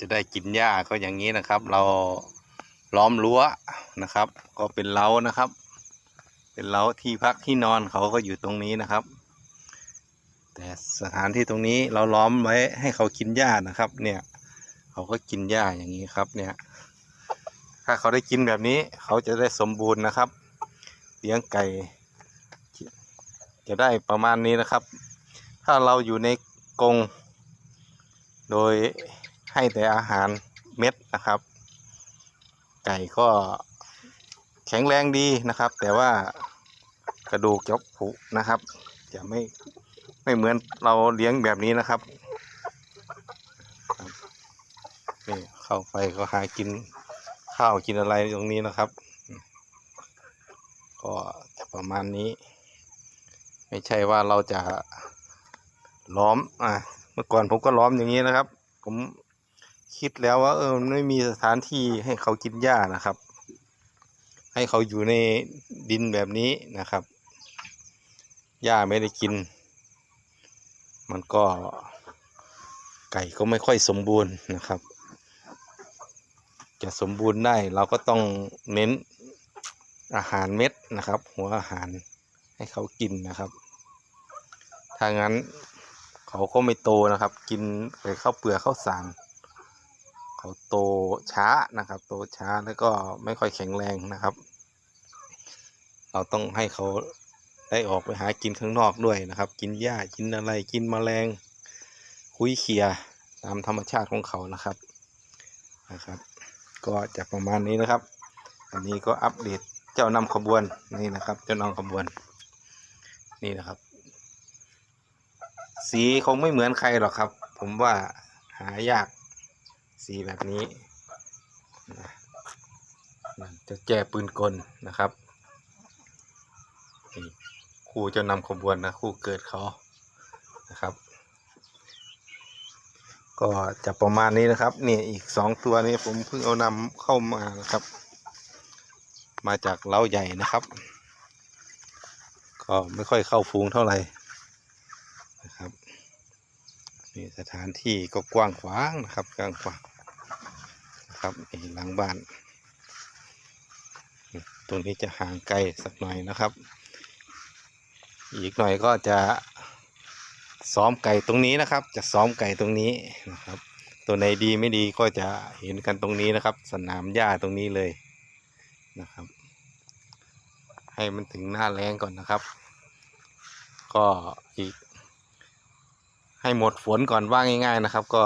จะได้กินหญ้าก็อย่างนี้นะครับ เราล้อมรั้วนะครับ ก็เป็นเล้านะครับ เป็นเล้าที่พักที่นอนเขาก็อยู่ตรงนี้นะครับ แต่สถานที่ตรงนี้เราล้อมไว้ให้เขากินหญ้านะครับ เนี่ยเขาก็กินหญ้าอย่างนี้ครับ เนี่ย ถ้าเขาได้กินแบบนี้ เขาจะได้สมบูรณ์นะครับเลี้ยงไก่ จะได้ประมาณนี้นะครับ ถ้าเราอยู่ในกรงโดย ให้แต่อาหารเม็ดนะครับ ไก่ก็แข็งแรงดีนะครับ แต่ว่ากระดูกจะผุนะครับ จะไม่ไม่เหมือนเราเลี้ยงแบบนี้นะครับครับนี่เข้าไปก็หากินข้าวกินอะไรตรงนี้นะครับ ก็จะประมาณนี้ ไม่ใช่ว่าเราจะล้อมอะเมื่อก่อนผมก็ล้อมอย่างนี้นะครับ ผม คิดแล้วว่า เออมันไม่มีสถานที่ให้เขากินหญ้านะครับ ให้เขาอยู่ในดินแบบนี้นะครับหญ้าไม่ได้กิน มันก็ไก่ก็ไม่ค่อยสมบูรณ์นะครับ จะสมบูรณ์ได้เราก็ต้องเน้นอาหารเม็ดนะครับ หัวอาหารให้เขากินนะครับ ถ้างั้นเขาก็ไม่โตนะครับ กินแต่ข้าวเปลือกข้าวสาร เขาโตช้านะครับ โตช้าแล้วก็ไม่ค่อยแข็งแรงนะครับ เราต้องให้เขาได้ออกไปหากินข้างนอกด้วยนะครับ กินหญ้ากินอะไรกินแมลง คุยเขียตามธรรมชาติของเขานะครับนะครับ ก็จะประมาณนี้นะครับ อันนี้ก็อัปเดตเจ้านำขบวนนี่นะครับ เจ้านำขบวนนี่นะครับ สีคงไม่เหมือนใครหรอกครับ ผมว่าหายาก สีแบบนี้นะนจะแจ้ปืนกลนะครับนี่คู่จ้านำขบวนนะคู่เกิดเขานะครับ ก็จะประมาณนี้นะครับนี่อีกสองตัวนี้ผมเพิ่งเอานำเข้ามานะครับ มาจากเล้าใหญ่นะครับ ก็ไม่ค่อยเข้าฟูงเท่าไหร่นะครับนี่สถานที่ก็กว้างขวางนะครับกว้างขวาง นะครับหลังบ้าน ตรงนี้จะห่างไกลสักหน่อยนะครับ อีกหน่อยก็จะซ้อมไก่ตรงนี้นะครับ จะซ้อมไก่ตรงนี้นะครับ ตัวไหนดีไม่ดีก็จะเห็นกันตรงนี้นะครับ สนามหญ้าตรงนี้เลยนะครับ ให้มันถึงหน้าแรงก่อนนะครับ ก็อีกให้หมดฝนก่อนว่าง่าย ๆนะครับ ก็